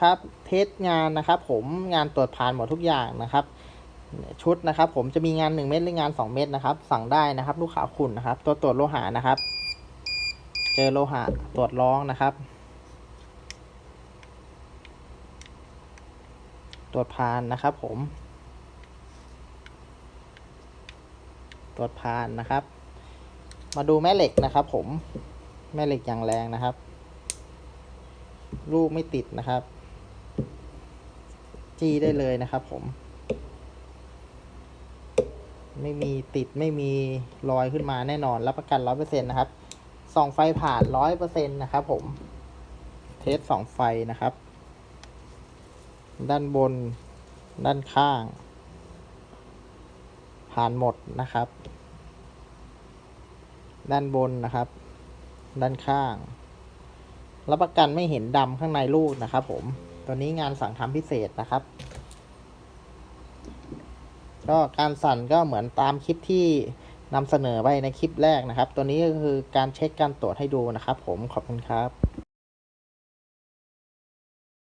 ครับ เทสงานนะครับผมงานตรวจผ่านหมดทุกอย่างนะครับ ชุดนะครับผมจะมีงานหนึ่งเม็ดหรืองานสองเม็ดนะครับ สั่งได้นะครับ ลูกค้าคุณนะครับ ตัวตรวจโลหะนะครับ เจอโลหะตรวจร้องนะครับ ตรวจพานนะครับผม ตรวจพานนะครับ มาดูแม่เหล็กนะครับ ผมแม่เหล็กอย่างแรงนะครับลูกไม่ติดนะครับ จี้ได้เลยนะครับผม ไม่มีติดไม่มีรอยขึ้นมาแน่นอนรับประกันร้อยเปอร์เซ็นต์นะครับส่องไฟผ่านร้อยเปอร์เซ็นต์นะครับผมเทสสองไฟนะครับ ด้านบนด้านข้าง ผ่านหมดนะครับ ด้านบนนะครับ ด้านข้าง รับประกันไม่เห็นดำข้างในลูกนะครับผม ตัวนี้งานสั่งทำพิเศษนะครับ ก็การสั่นก็เหมือนตามคลิปที่นำเสนอไปในคลิปแรกนะครับ ตัวนี้ก็คือการเช็คการตรวจให้ดูนะครับ ผมขอบคุณครับ